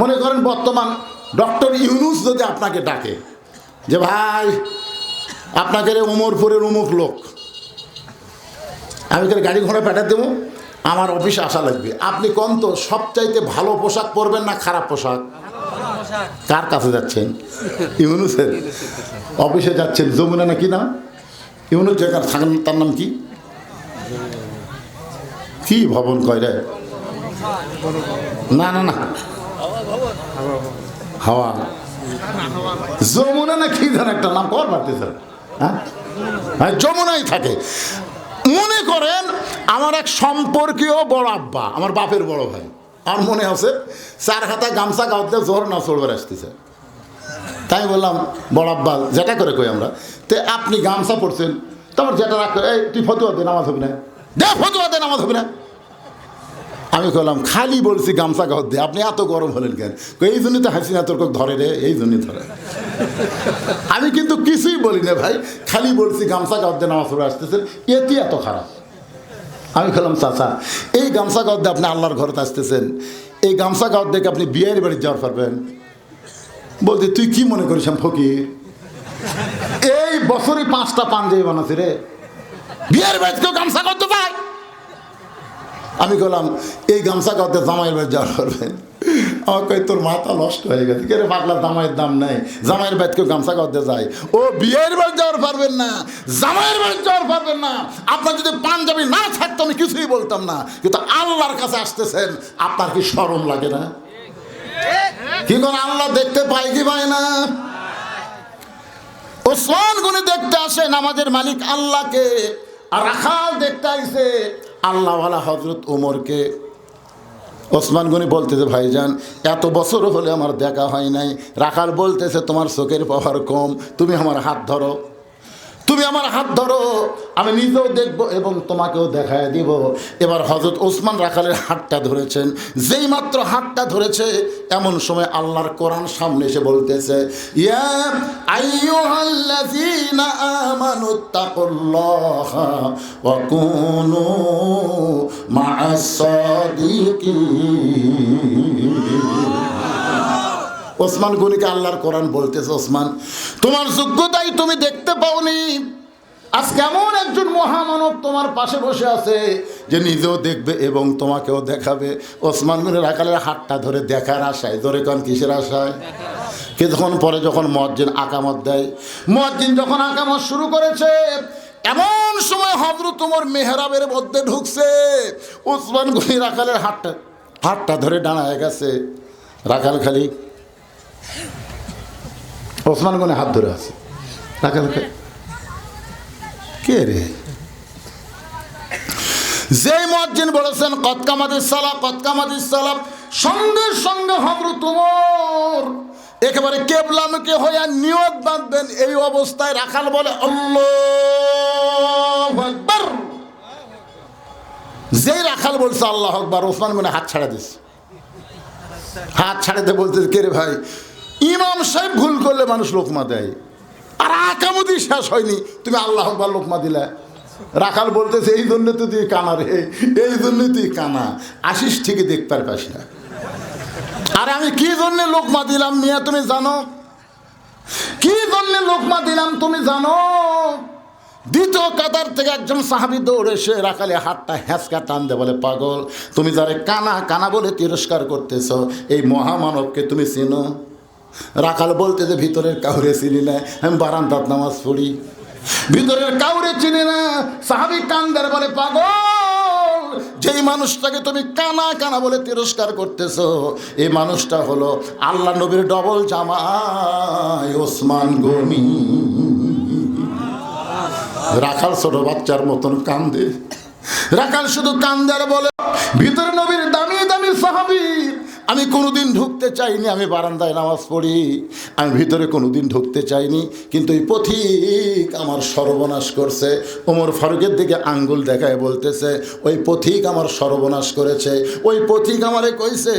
মনে করেন বর্তমান ডক্টর ইউনুস যদি আপনাকে ডাকে, যে ভাই, আপনাকে রে উমরপুরের উমুক লোক, আমি এখানে গাড়ি ঘোড়া পাঠা দেবো, আমার অফিসে আসা লাগবে। আপনি কোন তো সবচাইতে ভালো পোশাক পরবেন না খারাপ পোশাক? কার কাছে যাচ্ছেন? ইউনুসের। অফিসে যাচ্ছেন, যমুনা না? কি নাম ইউনুস জায়গার থাকেন, তার নাম কি? কি ভবন কয় রে? না না না। হাওয়া। যমুনা না কি যেন একটা নাম? কর পারতেছে হ্যাঁ? হ্যাঁ যমুনাই থাকে। মনে করেন আমার এক সম্পর্কীয় বড় আব্বা, আমার বাপের বড় ভাই। আমার মনে আছে চার হাতা গামছা গাওতে জোর না চড়বার আসতেছে তাই বললাম, বড় আব্বা, যেটা করে কই আমরা? তে আপনি গামছা পড়ছেন তোমার যেটা রাখ এই, তুই ফতুয়া দে, নামাজ হবে না। দে, ফতুয়া দে, নামাজ হবে না। আমি বললাম খালি বলছি গামছা গাও দিয়ে আপনি এত গরম হলেন কেন? এই জন্যই তো হাসিনা তোর ধরে রে, এই জন্যই ধরে। আমি কিন্তু কিছুই বলি না ভাই, খালি বলছি গামছা গাও দিয়ে নামাজ পড়ে আসতেছেন, এটি এত খারাপ। আমি খেলাম চাচা, এই গামছা গাও দিয়ে আপনি আল্লাহর ঘরতে আসতেছেন, এই গামছা গাও দেখে আপনি বিয়ের বাড়ি যাওয়ার পারবেন? বলতে তুই কি মনে করিস ফকির? এই বছরই পাঁচটা পাঞ্জাবি বানাচ্ছে রে। বিয়ের বাড়িতে গামছা করতে পায় আমি বললাম এই গামছা করতে জামাইয়ের বাড়ি যাওয়ার পারবেন আমার কই, তোর মাথা নষ্ট হয়ে গেছে। কে রে পাগলা, জামাইয়ের দাম নেই। জামাইয়ের বাড়িতে কেউ গামছা করতে যায়? ও, বিয়ের বাড়ি যাওয়ার পারবেন না। জামাইয়ের বাড়ি যাওয়ার পারবেন না। আপনার যদি পাঞ্জাবি না থাকতো, আমি কিছুই বলতাম না। কিন্তু আল্লাহর কাছে আসতেছেন, আপনার কি শরম লাগে না? কি করে আল্লাহ দেখতে পাই কি পায় না? ওসমান গুনি দেখতে আসে, নামাজের মালিক আল্লাহকে। আর রাখাল দেখতে আইসে আল্লাহওয়ালা হজরত ওমরকে ওসমান গনি বলতেছে, ভাইজান, এত বছর হলে আমার দেখা হয় নাই। রাখাল বলতেছে, তোমার চোখের পাওয়ার কম, তুমি আমার হাত ধরো। তুমি আমার হাত ধরো, আমি নিজেও দেখব এবং তোমাকেও দেখায় দিব। এবার হজরত ওসমান রাখালের হাতটা ধরেছেন। যেই মাত্র হাতটা ধরেছে, এমন সময় আল্লাহর কোরআন সামনে এসে বলতেছে, ইয়া ওসমান গনিকে আল্লাহর কোরআন বলতেছে, ওসমান, তোমার যোগ্যতাই তুমি দেখতে পাওনি। আজ কেমন একজন মহামানব তোমার পাশে বসে আছে যে নিজেও দেখবে এবং তোমাকেও দেখাবে। ওসমান গনি রাখালের হাতটা ধরে দেখার আশায়, ধরে কন কিসের আশায়? কিছুক্ষণ পরে যখন মসজিদ আকামত দেয় মসজিদ যখন আকামত শুরু করেছে, এমন সময় হজরত তোমার মেহরাবের মধ্যে ঢুকছে। ওসমান গনি রাখালের হাতটা হাতটা ধরে দাঁড়ায় গেছে। রাখাল খালি ওসমান গনে হাত ধরে আছে। রাখা রাখা কে রে? যেই মজ্জিন বলেছেন কতকামাদিস সালাম কতকামাদিস সালাম, সঙ্গে সঙ্গে হবরু তোমার। একেবারে কেবলামুখী হইয়া নিয়ত বাঁধবেন এই অবস্থায় রাখাল বলে আকবার। যেই রাখাল বলছে, আল্লাহ আকবার। ওসমান গনে হাত ছাড়া দিস হাত ছাড়াতে বলতে কে রে ভাই? ইমাম সাহেব ভুল করলে মানুষ লোকমা দেয়। আর আকামতি শেষ হয়নি। তুমি আল্লাহ আকবার লোকমা দিলে। রাখাল বলতেছে, এই জন্য তুই কানা রে, এই জন্য তুই কানা। আসিস ঠিকই দেখতে পাস না। আর আমি কি জন্যে লোকমা দিলাম মিয়া, তুমি জানো? কি জন্যে লোকমা দিলাম তুমি জানো? দ্বিতীয় কাতার থেকে একজন সাহাবি দৌড়ে এসে রাখালে হাতটা হ্যাঁচকা টান দে বলে, পাগল, তুমি যারে কানা কানা বলে তিরস্কার করতেছ, এই মহামানবকে তুমি চিনো? রাখাল বলতে যে ভিতরের কাউরে চিনি না, আমি বারান্দাত নামাজ পড়ি। ভিতরের কাউরে চিনি না, সাহাবি কান্দার বলে, পাগল, যেই মানুষটাকে তুমি কানা কানা বলে তিরস্কার করতেছ, এই মানুষটা হলো আল্লাহ নবীর ডবল জামাই, ওসমান গনি। রাখাল ছোট বাচ্চার মতন কান্দে। রাখাল শুধু কান্দার বলে, ভিতরে নবীর দামি দামি সাহাবি আমি কোনোদিন ঢুকতে চাইনি, আমি বারান্দায় নামাজ পড়ি। আমি ভিতরে কোনোদিন ঢুকতে চাইনি, কিন্তু এই পথিক আমার সর্বনাশ করছে। ওমর ফারুকের দিকে আঙ্গুল দেখায় বলতেছে, ওই পথিক আমার সর্বনাশ করেছে। ওই পথিক আমারে কইছে,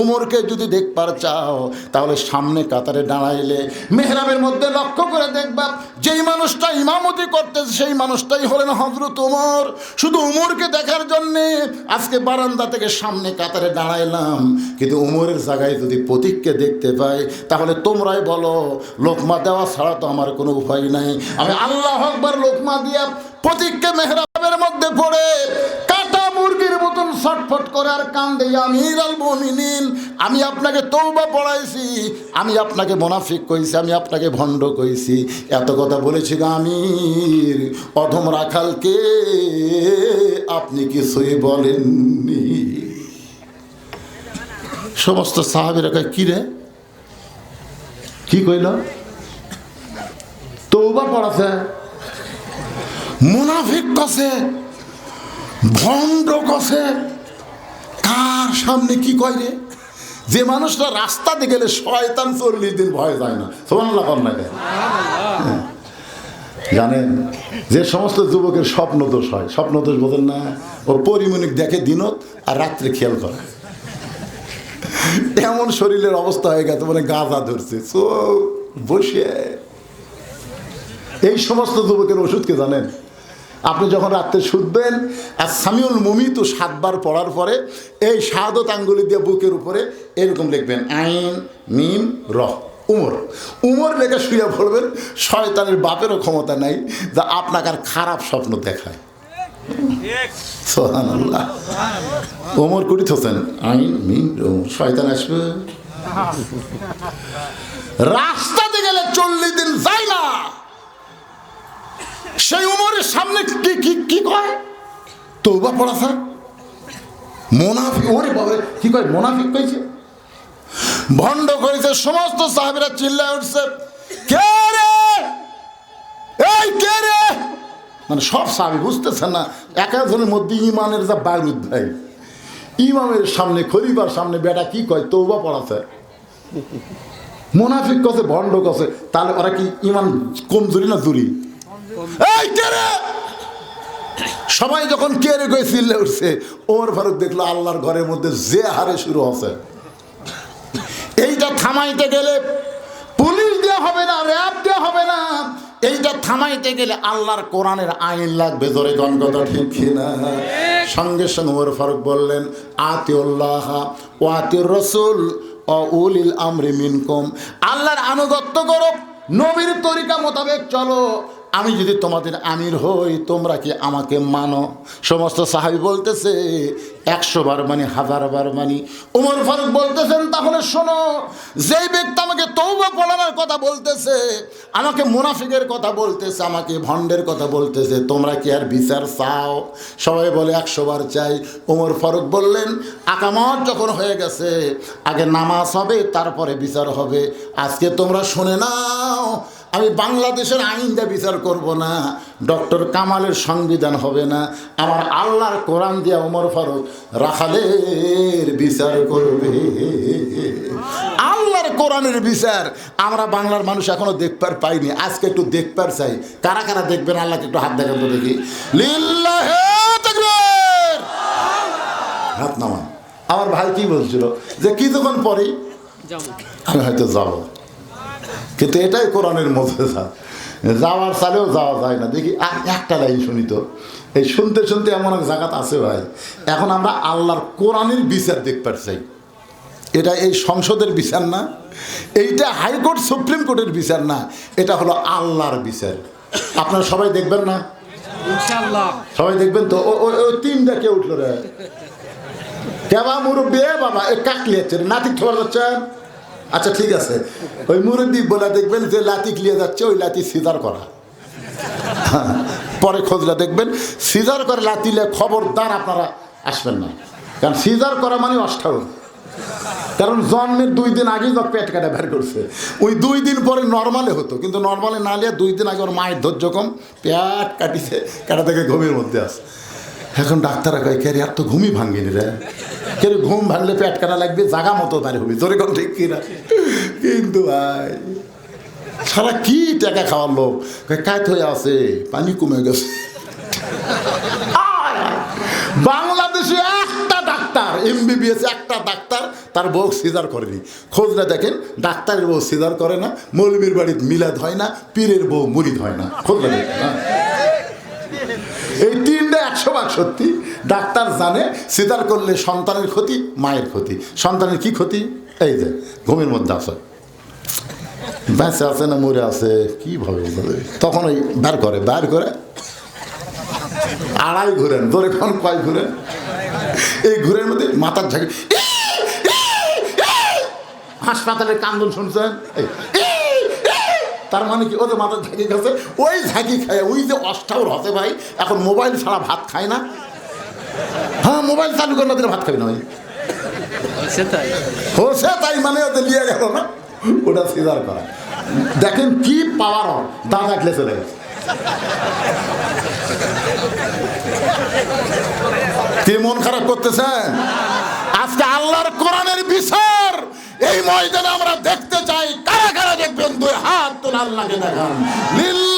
উমরকে যদি দেখবার চাও, তাহলে সামনে কাতারে দাঁড়াইলে মেহরাবের মধ্যে লক্ষ্য করে দেখবা, যেই মানুষটা ইমামতি করতেছে, সেই মানুষটাই হলেন হজরত উমর। শুধু উমরকে দেখার জন্যে আজকে বারান্দা থেকে সামনে কাতারে দাঁড়াইলাম, কিন্তু যদি উমরের জায়গায় যদি প্রতীককে দেখতে পাই, তাহলে তোমরাই বলো, লোকমা দেওয়া ছাড়া তো আমার কোনো উপায় নাই। আমি আল্লাহ আকবার লোকমা দিয়া প্রতীককে মেহরাবের মধ্যে পড়ে, কাটা মুরগির মতন ছটফট করে আর কান্দে আল মমিনিন, আমি আপনাকে তৌবা পড়াইছি, আমি আপনাকে মোনাফিক কইছি, আমি আপনাকে ভণ্ড কইছি। এত কথা বলেছি গো আমির, অধম রাখালকে আপনি কিছুই বলেননি। সমস্ত সাহাবিরা কয় কি রে? কি কইল? তৌবা পড়াছে। মুনাফিক কছে ভণ্ড কছে কার সামনে কি কয় রে? যে মানুষটা রাস্তাতে গেলে শয়তান চল্লিশ দিন ভয় যায় না। সোমান্লা কর না কেন? হ্যাঁ। জানেন যে সমস্ত যুবকের স্বপ্ন দোষ হয়। স্বপ্ন দোষ বোঝেন না? ওর পরিমণিক দেখে দিনত আর রাত্রে খেয়াল করে। এমন শরীরের অবস্থা হয়ে গেছে মানে গাঁজা ধরছে। চোখ বসে। এই সমস্ত যুবকের ওষুধকে জানেন? আপনি যখন রাত্রে শুধবেন আর সামিউল মুমি তো সাতবার পড়ার পরে এই শাহাদত আঙ্গুলি দিয়ে বুকের উপরে এরকম লিখবেন, আইন, মিম, র, উমর। উমর লেখা শুয়ে পড়বেন, শয়তানের বাপেরও ক্ষমতা নাই যা আপনাকে আর খারাপ স্বপ্ন দেখায়। ওমর করিত হোসেন, আইন মিম শয়তান আসবে। রাস্তাতে গেলে চল্লিশ দিন যাই না সেই উমরের সামনে কি কি কি কয়? তৌবা পড়াছে মোনাফিক, ওরে বাবা কি কয়? মোনাফিক কইছে? ভণ্ড করেছে, সমস্ত সাহেবেরা চিল্লায় উঠছে কে রে এই কে রে মানে সব সাহেব বুঝতেছেন না, এক একজনের মধ্যে ইমানের যা বারুদ ভাই। ইমামের সামনে খরিবার সামনে বেটা কি কয়? তৌবা পড়াছে। মোনাফিক কছে? ভণ্ড কছে? তাহলে ওরা কি ইমান কমজোরি না জুরি? এই কে রে? সবাই যখন কে রে কয়ে চিল্লে উঠছে ওর ফারুক দেখল আল্লাহর ঘরের মধ্যে যে হারে শুরু আছে এইটা থামাইতে গেলে পুলিশ দেওয়া হবে না, র্যাব দেওয়া হবে না। এইটা থামাইতে গেলে আল্লাহর কোরআনের আইন লাগবে ধরে গণ কথা ঠিক কিনা? সঙ্গে সঙ্গে ওমর ফারুক বললেন, আতিউল্লাহ ও আতিউর রসুল ও উলিল আমরি মিনকুম। আল্লাহর আনুগত্য করো, নবীর তরিকা মোতাবেক চলো। আমি যদি তোমাদের আমির হই, তোমরা কি আমাকে মানো? সমস্ত সাহাবি বলতেছে একশো বার মানি হাজার বার মানি। উমর ফারুক বলতেছেন, তাহলে শোনো, যেই ব্যক্তি আমাকে তৌবা পড়ানোর কথা বলতেছে, আমাকে মুনাফিকের কথা বলতেছে, আমাকে ভণ্ডের কথা বলতেছে, তোমরা কি আর বিচার চাও? সবাই বলে একশো বার চাই। উমর ফারুক বললেন, আকামত যখন হয়ে গেছে, আগে নামাজ হবে, তারপরে বিচার হবে। আজকে তোমরা শুনে নাও আমি বাংলাদেশের আইন দিয়ে বিচার করব না ডক্টর কামালের সংবিধান হবে না আমার আল্লাহর কোরআন দিয়া ওমর ফারুক রাখালের বিচার করবে। আল্লাহর কোরআনের বিচার আমরা বাংলার মানুষ এখনও দেখবার পাইনি আজকে একটু দেখবার চাই। কারা কারা দেখবেন? আল্লাহকে একটু হাত দেখান তো দেখি। হাত নামান। আমার ভাই কি বলছিল? যে কিছুক্ষণ পরে আমি হয়তো যাব। কিন্তু এটাই কোরআনের মধ্যে যাওয়ার চালেও যাওয়া যায় না। দেখি আর একটা লাইন শুনি তো। এই শুনতে শুনতে এমন এক জায়গাত আছে ভাই। এখন আমরা আল্লাহর কোরআনের বিচার দেখতে চাই। এটা এই সংসদের বিচার না। এইটা হাইকোর্ট সুপ্রিম কোর্টের বিচার না। এটা হলো আল্লাহর বিচার। আপনারা সবাই দেখবেন না? সবাই দেখবেন তো? ওই তিনটা কে উঠল রে? কেবা মুরব্বী? বাবা এ কাকলি হচ্ছে নাতি ঠোয়া যাচ্ছেন আচ্ছা ঠিক আছে। ওই মুরব্বী বলে দেখবেন যে লাতি ক্লিয়ে যাচ্ছে, ওই লাতি সিজার করা। পরে খোঁজলা দেখবেন, সিজার করে লাতিলে খবরদার আপনারা আসবেন না। কারণ সিজার করা মানে অষ্টাউন কারণ জন্মের দুই দিন আগেই যখন পেট কাটা বের করছে। ওই দুই দিন পরে নর্মালে হতো, কিন্তু নর্মালে না নিয়ে দুই দিন আগে ওর মায়ের ধৈর্য কম, পেট কাটিছে, কাটা থেকে ঘুমের মধ্যে আছে। এখন ডাক্তাররা কয়, কে আর তো ঘুমই ভাঙ্গিনি রে। কে ঘুম ভাঙলে পেট কাটা লাগবে, জাগা মতো তার হবে জোরে কোন ঠিক কিনা কিন্তু ভাই, সারা কি টাকা খাওয়ার লোক? কায়ত হয়ে আছে, পানি কমে গেছে। বাংলাদেশে একটা ডাক্তার, এমবিবিএস একটা ডাক্তার তার বউ সিজার করেনি। খোঁজলে দেখেন, ডাক্তারের বউ সিজার করে না মৌলবীর বাড়ির মিলাদ হয় না, পীরের বউ মুরিদ হয় না। খোঁজলে দেখেন হ্যাঁ। এই তিনটা একশো ভাগ সত্যি ডাক্তার জানে সিজার করলে সন্তানের ক্ষতি মায়ের ক্ষতি সন্তানের কি ক্ষতি এই যে ঘুমের মধ্যে আছে বেঁচে আছে না মরে আছে কীভাবে? তখন ওই বের করে বের করে আড়াই ঘুরেন ধরে কোন কয় ঘুরেন এই ঘুরের মধ্যে মাথার ঝাঁকি হাসপাতালের কান্দন শুনছেন এই, তার মানে কি? ও যে মাথার ঝাঁকি খাচ্ছে ওই ঝাঁকি খায়। ওই যে অষ্টাউর হতে ভাই এখন মোবাইল ছাড়া ভাত খায় না। হ্যাঁ মোবাইল চালু করলে দিলে ভাত খাবি না হোসে তাই। মানে ওদের নিয়ে গেল না। ওটা সিজার করা। দেখেন কি পাওয়ার দাদা খেলে চলে গেছে। কি মন খারাপ করতেছেন? আজকে আল্লাহর কোরআনের বিচার। এই ময়দানে আমরা দেখতে আল্লাহকে দেখান। লিল্লাহ